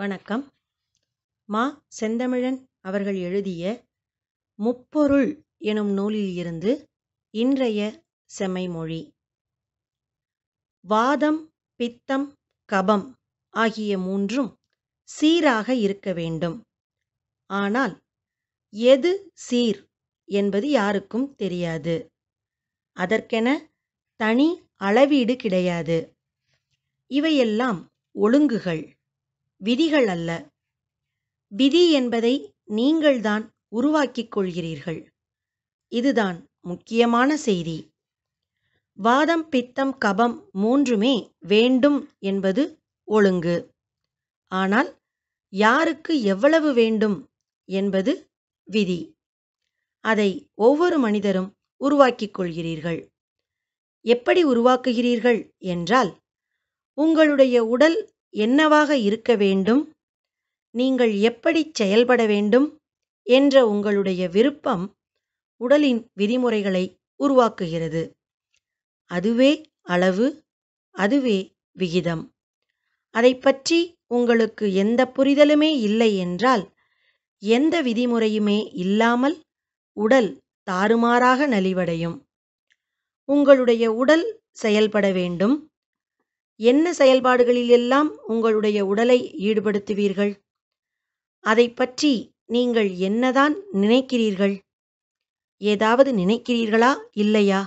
வணக்கம். மா செந்தமிழன் அவர்கள் எழுதிய முப்பொருள் எனும் நூலில் இருந்து இன்றைய செம்மைமொழி. வாதம் பித்தம் கபம் ஆகிய மூன்றும் சீராக இருக்க வேண்டும். ஆனால் எது சீர் என்பது யாருக்கும் தெரியாது. அதற்கென தனி அளவீடு கிடையாது. இவையெல்லாம் ஒழுங்குகள். விதிகள் அல்ல. விதி என்பதை நீங்கள்தான் உருவாக்கிக் கொள்கிறீர்கள். இதுதான் முக்கியமான செய்தி. வாதம் பித்தம் கபம் மூன்றுமே வேண்டும் என்பது ஒழுங்கு. ஆனால் யாருக்கு எவ்வளவு வேண்டும் என்பது விதி. அதை ஒவ்வொரு மனிதரும் உருவாக்கிக் கொள்கிறீர்கள். எப்படி உருவாக்குகிறீர்கள் என்றால் உங்களுடைய உடல் என்னவாக இருக்க வேண்டும்? நீங்கள் எப்படி செயல்பட வேண்டும்? என்ற உங்களுடைய விருப்பம் உடலின் விதிமுறைகளை உருவாக்குகிறது. அதுவே அளவு அதுவே விகிதம். அதை பற்றி உங்களுக்கு எந்த புரிதலுமே இல்லை என்றால் எந்த விதிமுறையுமே இல்லாமல் உடல் தாறுமாறாக நலிவடையும். உங்களுடைய உடல் செயல்பட வேண்டும். என்ன செயல்பாடுகளிலெல்லாம் உங்களுடைய உடலை ஈடுபடுத்துவீர்கள்? அதை பற்றி நீங்கள் என்னதான் நினைக்கிறீர்கள்? ஏதாவது நினைக்கிறீர்களா? இல்லையா?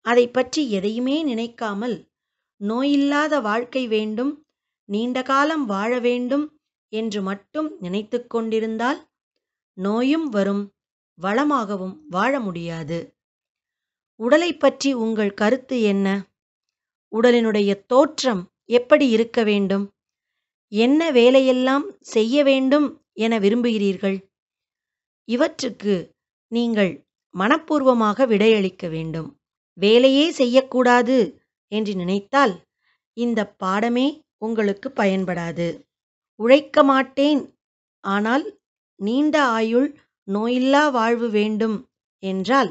அதை பற்றி எதையுமே நினைக்காமல் நோயில்லாத வாழ்க்கை வேண்டும் நீண்ட காலம் வாழ வேண்டும் என்று மட்டும் நினைத்து கொண்டிருந்தால் நோயும் வரும் வளமாகவும் வாழ முடியாது. உடலை பற்றி உங்கள் கருத்து என்ன? உடலினுடைய தோற்றம் எப்படி இருக்க வேண்டும்? என்ன வேலையெல்லாம் செய்ய வேண்டும் என விரும்புகிறீர்கள்? இவற்றுக்கு நீங்கள் மனப்பூர்வமாக விடையளிக்க வேண்டும். வேலையே செய்யக்கூடாது என்று நினைத்தால் இந்த பாடமே உங்களுக்கு பயன்படாது. உழைக்க மாட்டேன் ஆனால் நீண்ட ஆயுள் நோயில்லா வாழ்வு வேண்டும் என்றால்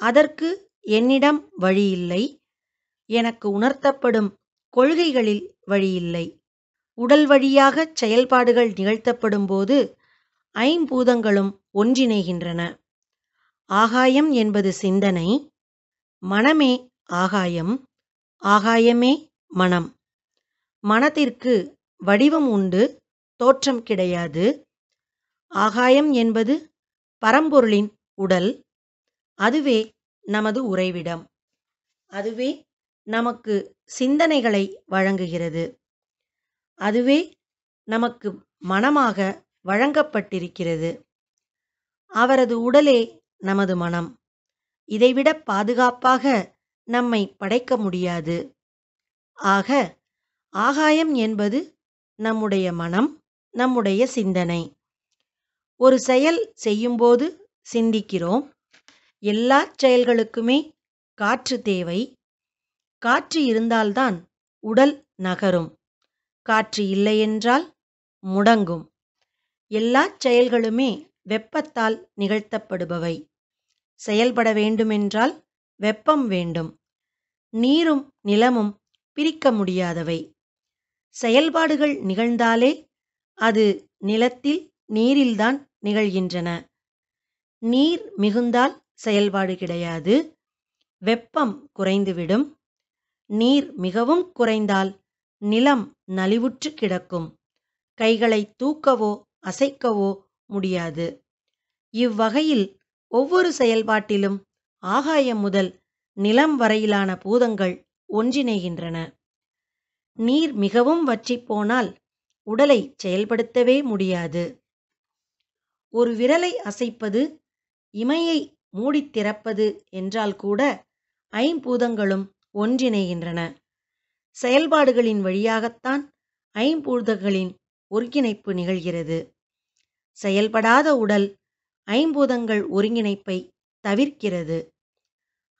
அதற்கு என்னிடம் வழியில்லை எனக்கு உணர்த்தப்படும் கொள்கைகளில் வழியில்லை. உடல் வழியாக செயல்பாடுகள் நிகழ்த்தப்படும் போது ஐம்பூதங்களும் ஒன்றிணைகின்றன. ஆகாயம் என்பது சிந்தனை மனமே ஆகாயம் ஆகாயமே மனம். மனத்திற்கு வடிவம் உண்டு தோற்றம் கிடையாது. ஆகாயம் என்பது பரம்பொருளின் உடல் அதுவே நமது உறைவிடம். அதுவே நமக்கு சிந்தனைகளை வழங்குகிறது. அதுவே நமக்கு மனமாக வழங்கப்பட்டிருக்கிறது. அவரது உடலே நமது மனம். இதைவிட பாதுகாப்பாக நம்மை படைக்க முடியாது. ஆக ஆகாயம் என்பது நம்முடைய மனம் நம்முடைய சிந்தனை. ஒரு செயல் செய்யும்போது சிந்திக்கிறோம். எல்லா செயல்களுக்குமே காற்று தேவை. காற்று இருந்தால்தான் உடல் நகரும். காற்று இல்லையென்றால் முடங்கும். எல்லா செயல்களுமே வெப்பத்தால் நிகழ்த்தப்படுபவை. செயல்பட வேண்டுமென்றால் வெப்பம் வேண்டும். நீரும் நிலமும் பிரிக்க முடியாதவை. செயல்பாடுகள் நிகழ்ந்தாலே அது நிலத்தில் நீரில்தான் நிகழ்கின்றன. நீர் மிகுந்தால் செயல்பாடு கிடையாது. வெப்பம் குறைந்துவிடும். நீர் மிகவும் குறைந்தால் நிலம் நலிவுற்று கிடக்கும். கைகளை தூக்கவோ அசைக்கவோ முடியாது. இவ்வகையில் ஒவ்வொரு செயல்பாட்டிலும் ஆகாயம் முதல் நிலம் வரையிலான பூதங்கள் ஒன்றிணைகின்றன. நீர் மிகவும் வற்றிப் போனால் உடலை செயல்படுத்தவே முடியாது. ஒரு விரலை அசைப்பது இமையை மூடித் திறப்பது என்றால் கூட ஐம்பூதங்களும் ஒன்றிணைகின்றன. செயல்பாடுகளின் வழியாகத்தான் ஐம்பூதங்களின் ஒருங்கிணைப்பு நிகழ்கிறது. செயல்படாத உடல் ஐம்பூதங்கள் ஒருங்கிணைப்பை தவிர்க்கிறது.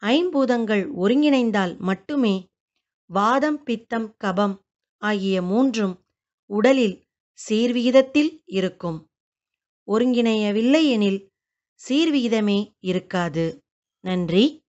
ஐம்பூதங்கள் ஒருங்கிணைந்தால் மட்டுமே வாதம் பித்தம் கபம் ஆகிய மூன்றும் உடலில் சீர்விகிதத்தில் இருக்கும். ஒருங்கிணையவில்லை எனில் சீர்விகிதமே இருக்காது. நன்றி.